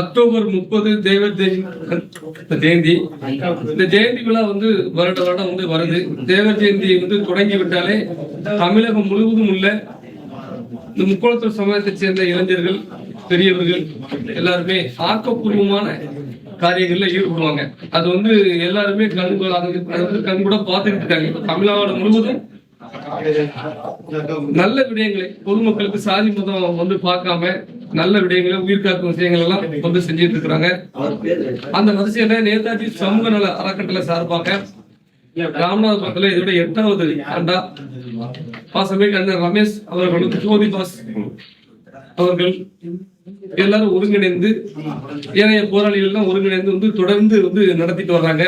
October முப்பது தேவர் ஜெயந்தி. இந்த ஜெயந்தி விழா வந்து வருட வருடம் வந்து வருது. தேவர் ஜெயந்தி வந்து தொடங்கி விட்டாலே தமிழகம் முழுவதும் உள்ள இந்த முக்கோணத்தூர் சமயத்தைச் சேர்ந்த இளைஞர்கள் பெரியவர்கள் எல்லாருமே ஆக்கப்பூர்வமான காரியங்கள்ல ஈடுபடுவாங்க. அது வந்து எல்லாருமே கண்கூட அது வந்து கண்கூட பார்த்துக்கிட்டு இருக்காங்க. தமிழ்நாடு முழுவதும் நல்ல விடயங்களை பொதுமக்களுக்கு சாதி மதம் வந்து பார்க்காம நல்ல விடயங்களை உயிர்காக்கும் விஷயங்கள் எல்லாம் வந்து செஞ்சுட்டு இருக்கிறாங்க. அந்த வரிசையில நேதாஜி சமூக நல அறக்கட்டளை சார்பாக ராமநாதபுரத்துல இதோட எட்டாவது ஆண்டா. பாசமே அண்ணன் ரமேஷ் அவர்களும் ஜோதி பாஸ் அவர்கள் எல்லாரும் ஒருங்கிணைந்து ஏனைய போராளிகள் எல்லாம் ஒருங்கிணைந்து வந்து தொடர்ந்து வந்து நடத்திட்டு வர்றாங்க.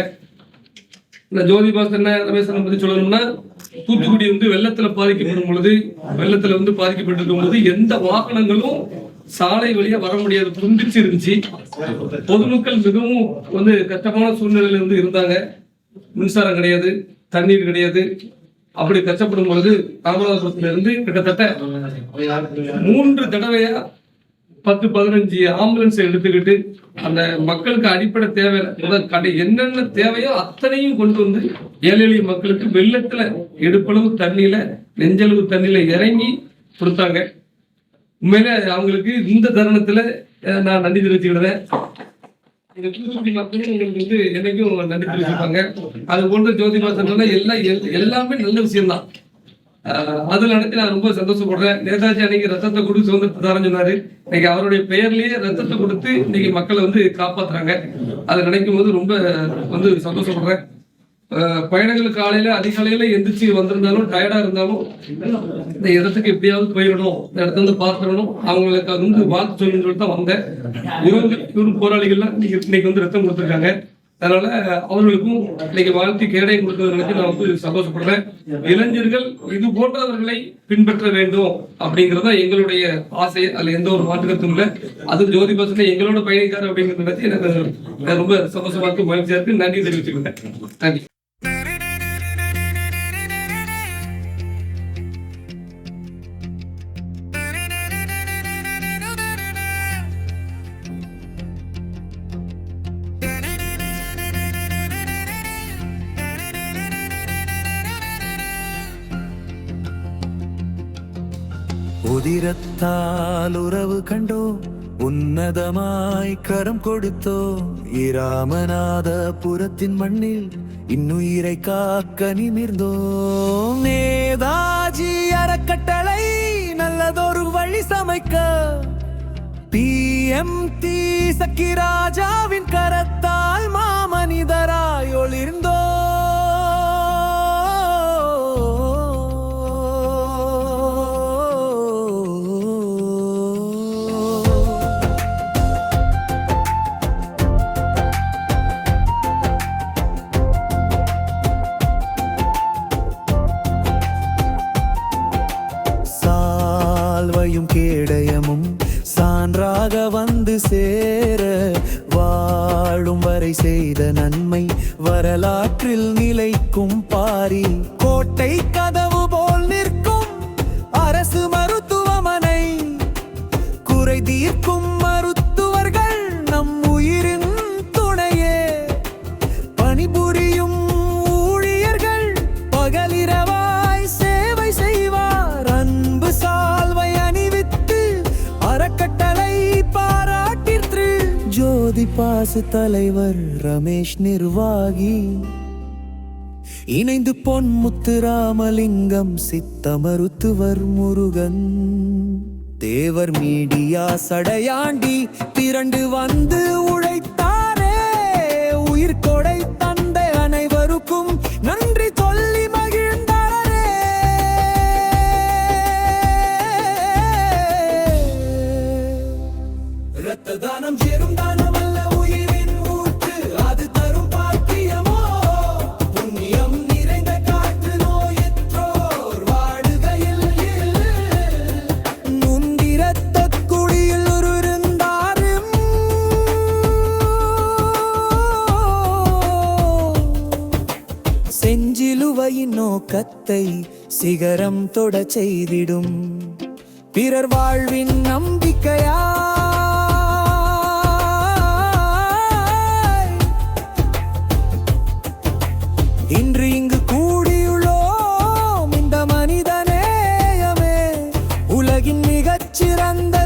இந்த ஜோதி பாஸ் என்ன ரமேசன் பத்தி சொல்லணும்னா தூத்துக்குடி வந்து வெள்ளத்துல பாதிக்கப்படும் பொழுது வெள்ளத்துல வந்து பாதிக்கப்பட்டிருக்கும் போது எந்த வாகனங்களும் சாலை வழியா வர முடியாது துண்டிச்சு இருந்துச்சு பொதுமக்கள் மிகவும் வந்து கஷ்டமான சூழ்நிலையில வந்து இருந்தாங்க. மின்சாரம் கிடையாது தண்ணீர் கிடையாது. அப்படி கஷ்டப்படும் பொழுது ராமநாதபுரத்துல இருந்து கிட்டத்தட்ட மூன்று தடவையா பத்து பதினஞ்சு ஆம்புலன்ஸ் எடுத்துக்கிட்டு அந்த மக்களுக்கு அடிப்படை தேவை முதல் கடை என்னென்ன தேவையோ அத்தனையும் கொண்டு வந்து ஏழை எளிய மக்களுக்கு வெள்ளத்துல எடுப்பளவு தண்ணியில நெஞ்சளவு தண்ணியில இறங்கி கொடுத்தாங்க. உண்மையில அவங்களுக்கு இந்த தருணத்துல நான் நன்றி தெரிவிச்சுக்கிடுறேன் எங்களுக்கு வந்து என்னைக்கும் நன்றி தெரிவிச்சிருப்பாங்க அது போன்ற ஜோதிபா சொன்னா எல்லாம் எல்- எல்லாமே நல்ல விஷயம்தான். அதுல நினைச்சு நான் ரொம்ப சந்தோஷப்படுறேன். நேதாஜி அன்னைக்கு ரத்தத்தை கொடுத்து சுதந்திரத்தை தரேன்னு சொன்னாரு. இன்னைக்கு அவருடைய பெயர்லயே ரத்தத்தை கொடுத்து இன்னைக்கு மக்களை வந்து காப்பாத்துறாங்க. அதை நினைக்கும் போது ரொம்ப வந்து சந்தோஷப்படுறேன். பயணங்கள் காலையில அதிகாலையில எந்திரிச்சு வந்திருந்தாலும் டயர்டா இருந்தாலும் இந்த இடத்துக்கு எப்படியாவது போயிடணும் இந்த இடத்த வந்து பார்த்துடணும். அவங்களுக்கு அது வந்து வாழ்த்து சொல்லணும்னு சொல்லிட்டு தான் வந்தேன். இவங்க இவரும் போராளிகள்லாம் இன்னைக்கு இன்னைக்கு வந்து ரத்தம் கொடுத்துருக்காங்க. அதனால அவர்களுக்கும் இன்னைக்கு வாழ்த்து கேடை கொடுத்ததை நினைச்சு நான் வந்து சந்தோஷப்படுறேன். இளைஞர்கள் இது போன்றவர்களை பின்பற்ற வேண்டும் அப்படிங்கறத எங்களுடைய ஆசை. அதுல எந்த ஒரு மாற்றுக்கத்தும் இல்லை. அது ஜோதி பசங்க எங்களோட பயணிக்கார் அப்படிங்கிறத நினைச்சு எனக்கு ரொம்ப சந்தோஷமா இருக்கு மகிழ்ச்சியா இருக்கு. நன்றி தெரிவிச்சுக்கிறேன். நன்றி. உதிரத்தால் உறவு கண்டோ உன்னதமாய் கரம் கொடுத்தோ. இராமநாத புறத்தின் மண்ணில் இன்னுயிரை காக்க நிமிர்ந்தோ நேதாஜி அறக்கட்டளை நல்லதொரு வழி சமைக்க. பிஎம்டி சக்கிராஜாவின் கரத்தால் மாமனிதராய் ஒளிர்ந்தோ விடயமும் சான்றாக வந்து சேர வாழும் வரை செய்த நன்மை வரலாற்றில் நிலைக்கும் பாரி. பாசு தலைவர் ரமேஷ் நிர்வாகி. இணைந்து பொன்முத்து ராமலிங்கம் சித்த மருத்துவர் முருகன். தேவர் மீடியா சடையாண்டி திரண்டு வந்து உழைத்தாரே உயிர் கொடைத்தார் சிலுவையின் நோக்கத்தை சிகரம் தொட செய்திடும். பிறர் வாழ்வின் நம்பிக்கையா? இன்று இங்கு கூடியுள்ளோம் இந்த மனிதநேயமே. உலகின் மிகச்சிறந்த